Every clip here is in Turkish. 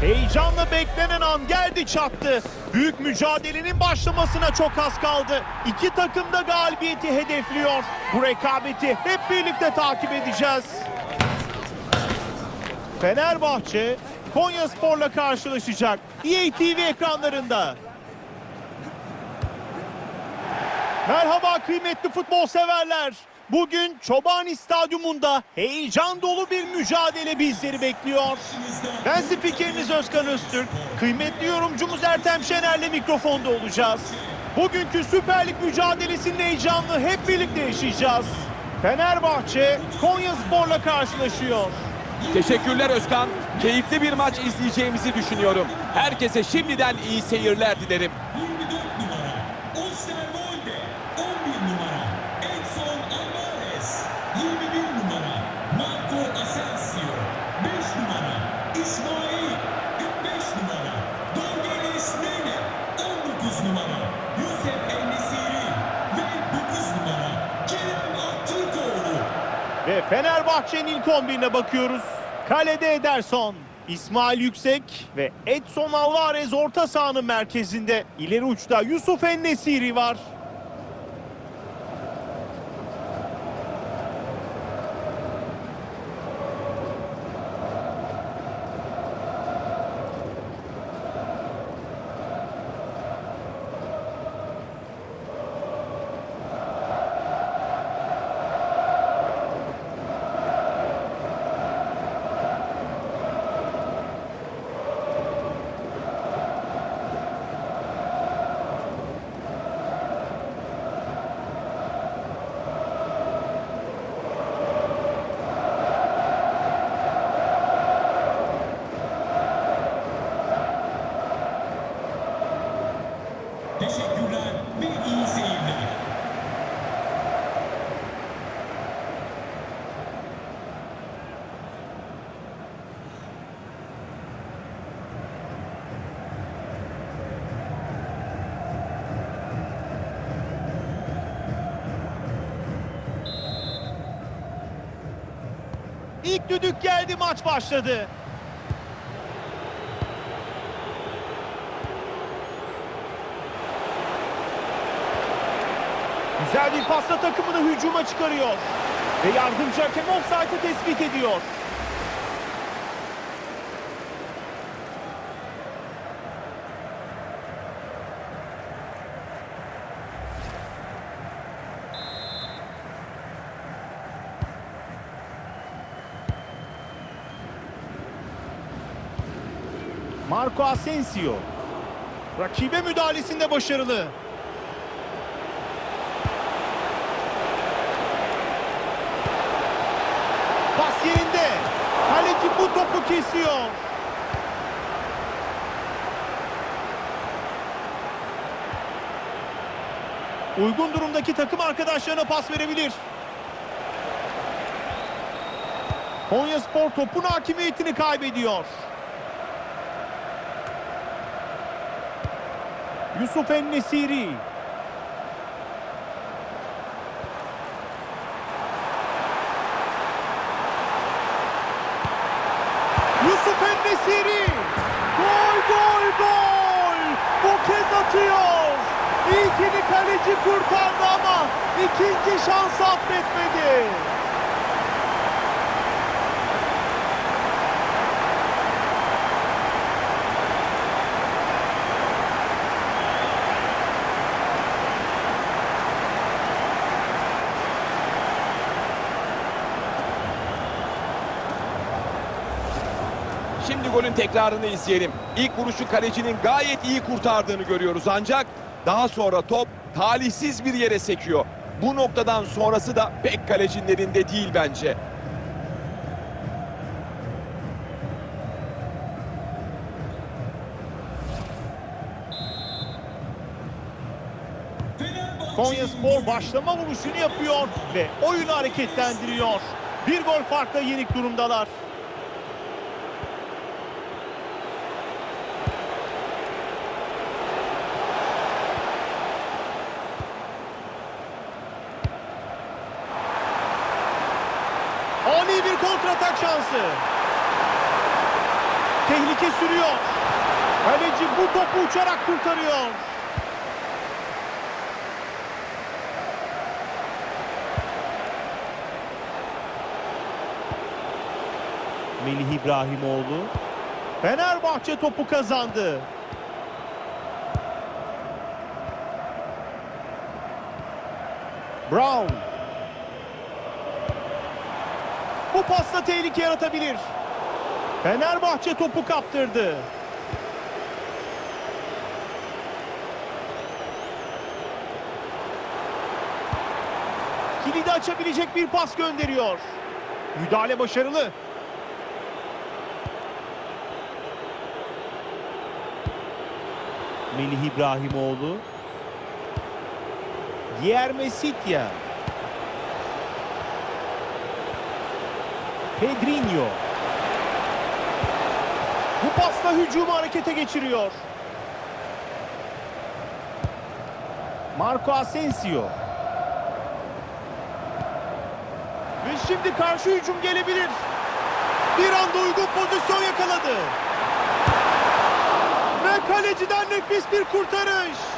Heyecanla beklenen an geldi çattı. Büyük mücadelenin başlamasına çok az kaldı. İki takım da galibiyeti hedefliyor. Bu rekabeti hep birlikte takip edeceğiz. Fenerbahçe Konya Spor'la karşılaşacak. EA ekranlarında. Merhaba kıymetli futbol severler. Bugün Çobani Stadyumunda heyecan dolu bir mücadele bizleri bekliyor. Ben spikeriniz Özkan Öztürk. Kıymetli yorumcumuz Ertem Şener'le mikrofonda olacağız. Bugünkü Süper Lig mücadelesinin heyecanını hep birlikte yaşayacağız. Fenerbahçe Konya Spor'la karşılaşıyor. Teşekkürler Özkan. Keyifli bir maç izleyeceğimizi düşünüyorum. Herkese şimdiden iyi seyirler dilerim. 24 numara Osterwolde 11 numara Edson Alvarez 21 numara Marco Asensio 5 numara İsmail 45 numara Dorgeles Nene 19 numara Yusuf Enesiri ve 9 numara Kerem Aktürkoğlu Ve Fenerbahçe'nin ilk 11'ine bakıyoruz. Kalede Ederson, İsmail Yüksek ve Edson Alvarez orta sahanın merkezinde. İleri uçta Yusuf Ennesiri var. Düdük geldi maç başladı. Güzel bir pasla takımını hücuma çıkarıyor. Ve yardımcı hakem offside'ı tespit ediyor. Marco Asensio. Rakibe müdahalesinde başarılı. Pas yerinde. Kaleci bu topu kesiyor. Uygun durumdaki takım arkadaşlarına pas verebilir. Konya Spor topun hakimiyetini kaybediyor. Yusuf Ennesiri. Yusuf Ennesiri. Gol gol gol. Bu kez atıyor. İlkini kaleci kurtardı ama ikinci şans affetmedi. Şimdi golün tekrarını izleyelim. İlk vuruşu kalecinin gayet iyi kurtardığını görüyoruz ancak daha sonra top talihsiz bir yere sekiyor. Bu noktadan sonrası da pek kalecinin elinde değil bence. Konya Spor başlama vuruşunu yapıyor ve oyunu hareketlendiriyor. Bir gol farkla yenik durumdalar. Ani bir kontratak şansı. Tehlike sürüyor. Kaleci bu topu uçarak kurtarıyor. Melih İbrahimoğlu. Fenerbahçe topu kazandı. Brown. Bu pasla tehlike yaratabilir. Fenerbahçe topu kaptırdı. Kilidi açabilecek bir pas gönderiyor. Müdahale başarılı. Melih İbrahimoğlu. Diğer Mesitya. Pedrinho. Bu pasla hücumu harekete geçiriyor. Marco Asensio. Ve şimdi karşı hücum gelebilir. Bir anda uygun pozisyon yakaladı. Ve kaleciden nefis bir kurtarış.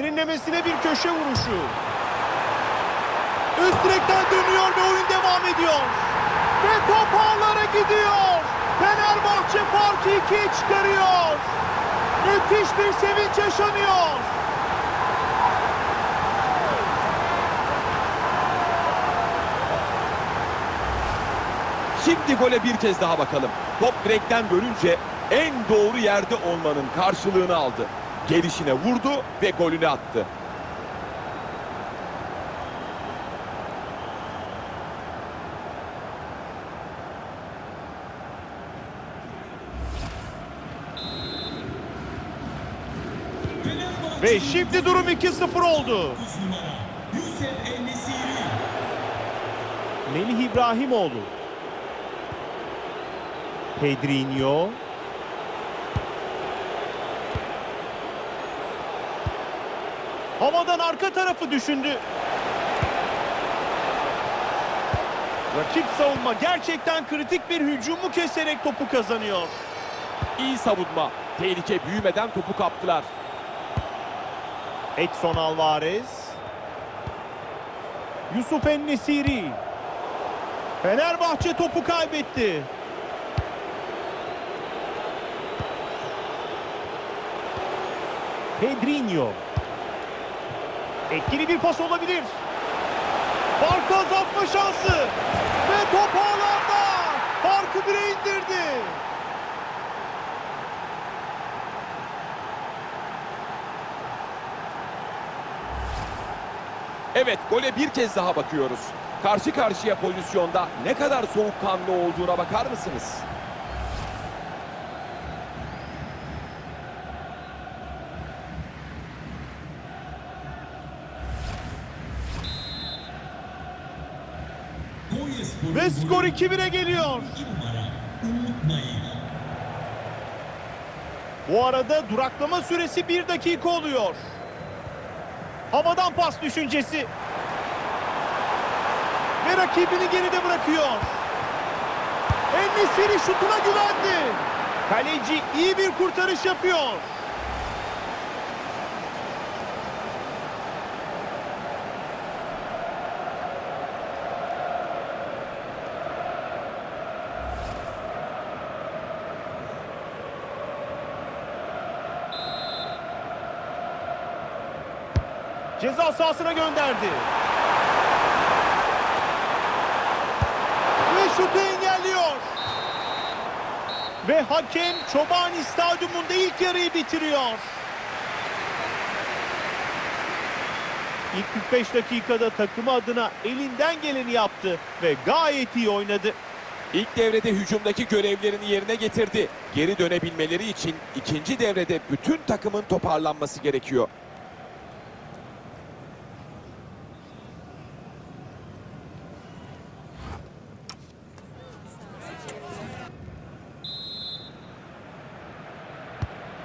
Derinlemesine bir köşe vuruşu. Üst direkten dönüyor ve oyun devam ediyor. Ve top ağlara gidiyor. Fenerbahçe farkı ikiye çıkarıyor. Müthiş bir sevinç yaşanıyor. Şimdi gole bir kez daha bakalım. Top direkten dönünce en doğru yerde olmanın karşılığını aldı. Gelişine vurdu ve golünü attı. Ve şimdi durum 2-0 oldu. 9 numara Yusuf Ennesiri. Melih İbrahimoğlu. Pedrinho. Havadan arka tarafı düşündü. Rakip savunma gerçekten kritik bir hücumu keserek topu kazanıyor. İyi savunma. Tehlike büyümeden topu kaptılar. Edson Alvarez. Yusuf Ennesiri. Fenerbahçe topu kaybetti. Pedrinho. Etkili bir pas olabilir. Farkı azaltma şansı. Ve top ağlarda. Farkı bire indirdi. Evet gole bir kez daha bakıyoruz. Karşı karşıya pozisyonda ne kadar soğukkanlı olduğuna bakar mısınız? Ve skor 2-1'e geliyor. 2 numara Umut Nayır. Bu arada duraklama süresi bir dakika oluyor. Havadan pas düşüncesi. Ve rakibini geride bırakıyor. Ennesiri şutuna güvendi. Kaleci iyi bir kurtarış yapıyor. Ceza sahasına gönderdi. Ve şutu engelliyor. Ve hakem Çobani Stadyumunda ilk yarıyı bitiriyor. İlk 45 dakikada takımı adına elinden geleni yaptı ve gayet iyi oynadı. İlk devrede hücumdaki görevlerini yerine getirdi. Geri dönebilmeleri için ikinci devrede bütün takımın toparlanması gerekiyor.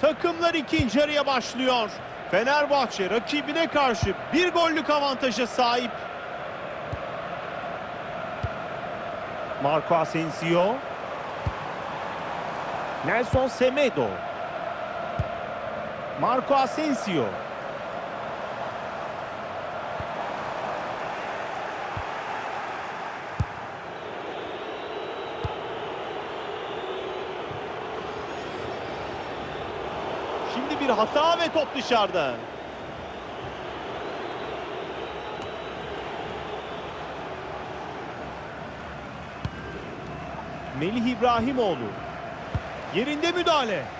Takımlar ikinci yarıya başlıyor. Fenerbahçe rakibine karşı bir gollük avantaja sahip. Marco Asensio. Nelson Semedo. Marco Asensio. Şimdi bir hata ve top dışarıda. Melih İbrahimoğlu. Yerinde müdahale.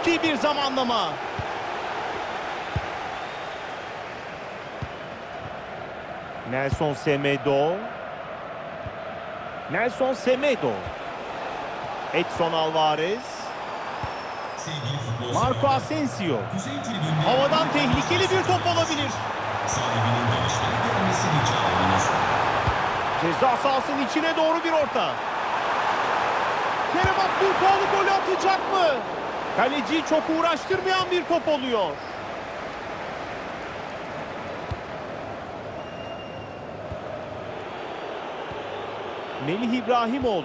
Çok iyi bir zamanlama. Nelson Semedo. Nelson Semedo. Edson Alvarez. Marco Asensio. Havadan tehlikeli bir top olabilir. Ceza sahasının içine doğru bir orta. Kerem Aktürkoğlu golü atacak mı? Kaleciyi çok uğraştırmayan bir top oluyor. Melih İbrahimoğlu.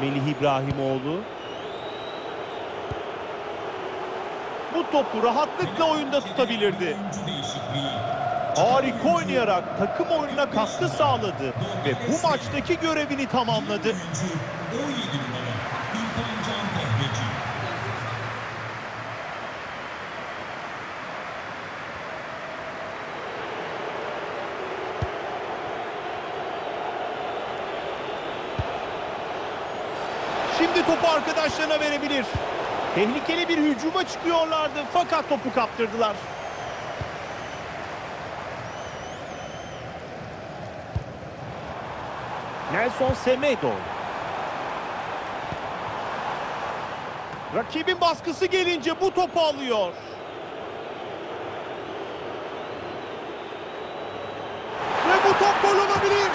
Melih İbrahimoğlu. Bu topu rahatlıkla oyunda tutabilirdi. Harika oynayarak takım oyununa katkı sağladı ve bu maçtaki görevini tamamladı. Oyuncu 17 numara İrfan Can Kahveci. Şimdi topu arkadaşlarına verebilir. Tehlikeli bir hücuma çıkıyorlardı fakat topu kaptırdılar. Nelson Semedo. Rakibin baskısı gelince bu topu alıyor. Ve bu top gol olabilir.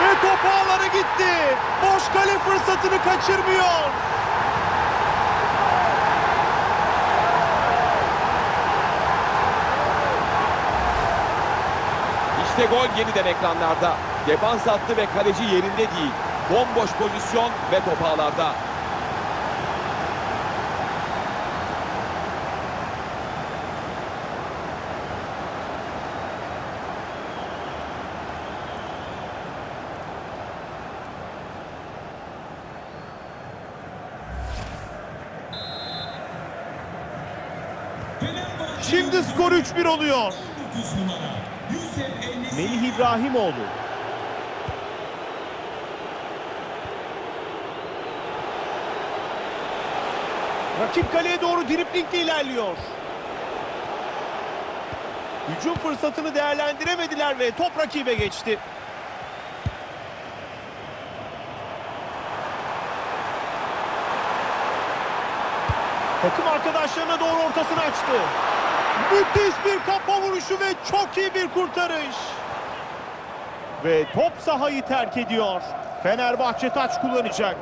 Ve top gitti. Boş kale fırsatını kaçırmıyor. İşte gol yeniden ekranlarda. Defans attı ve kaleci yerinde değil. Bomboş pozisyon ve top ağlarda. Şimdi skor 3-1 oluyor. 19 numara Yusuf Enesiri. Melih İbrahimoğlu. Rakip kaleye doğru driplingle ilerliyor. Hücum fırsatını değerlendiremediler ve top rakibe geçti. Takım arkadaşlarına doğru ortasını açtı. Müthiş bir kafa vuruşu ve çok iyi bir kurtarış. Ve top sahayı terk ediyor. Fenerbahçe taç kullanacak.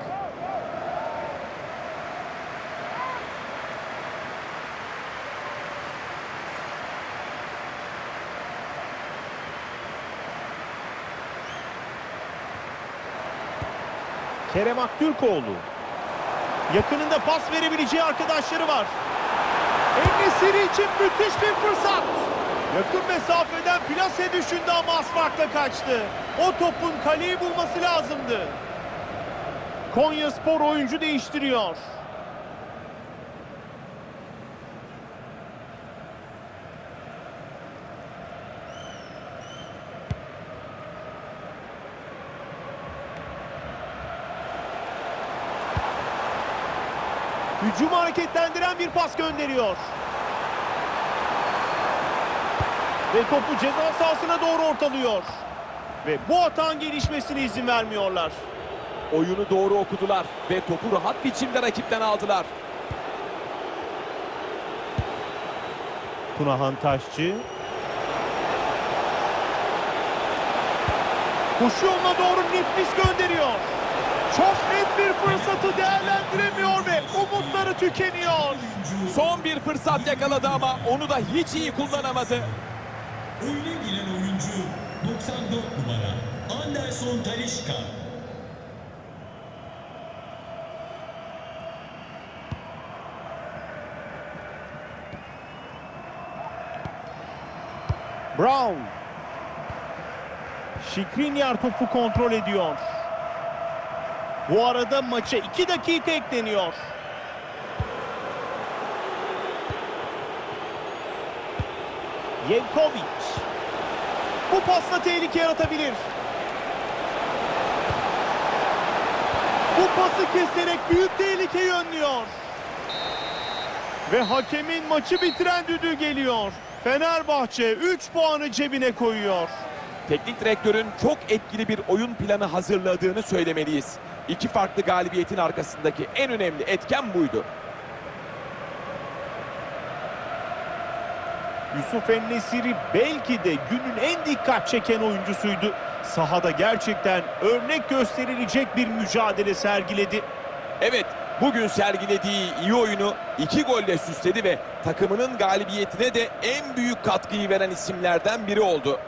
Kerem Aktürkoğlu. Yakınında pas verebileceği arkadaşları var. Enesiri için müthiş bir fırsat. Yakın mesafeden plase düşündü ama az farkla kaçtı. O topun kaleyi bulması lazımdı. Konya Spor oyuncu değiştiriyor. Hücumu hareketlendiren bir pas gönderiyor. Ve topu ceza sahasına doğru ortalıyor. Ve bu atağın gelişmesine izin vermiyorlar. oyunu doğru okudular ve topu rahat biçimde rakipten aldılar. Tunahan Taşçı. Koşu yoluna doğru nefis gönderiyor. Çok net bir fırsatı değerlendiremiyor ve umutları tükeniyor. Son bir fırsat yakaladı ama onu da hiç iyi kullanamadı. Oyuna giren oyuncu 94 numara Anderson Talişka. Brown. Şikrinyar topu kontrol ediyor. Bu arada maça 2 dakika ekleniyor. Yevkovic. Bu pasla tehlike yaratabilir. Bu pası keserek büyük tehlikeyi önlüyor. Ve hakemin maçı bitiren düdüğü geliyor. Fenerbahçe 3 puanı cebine koyuyor. Teknik direktörün çok etkili bir oyun planı hazırladığını söylemeliyiz. İki farklı galibiyetin arkasındaki en önemli etken buydu. Yusuf Ennesiri belki de günün en dikkat çeken oyuncusuydu. Sahada gerçekten örnek gösterilecek bir mücadele sergiledi. Evet, bugün sergilediği iyi oyunu iki golle süsledi ve takımının galibiyetine de en büyük katkıyı veren isimlerden biri oldu.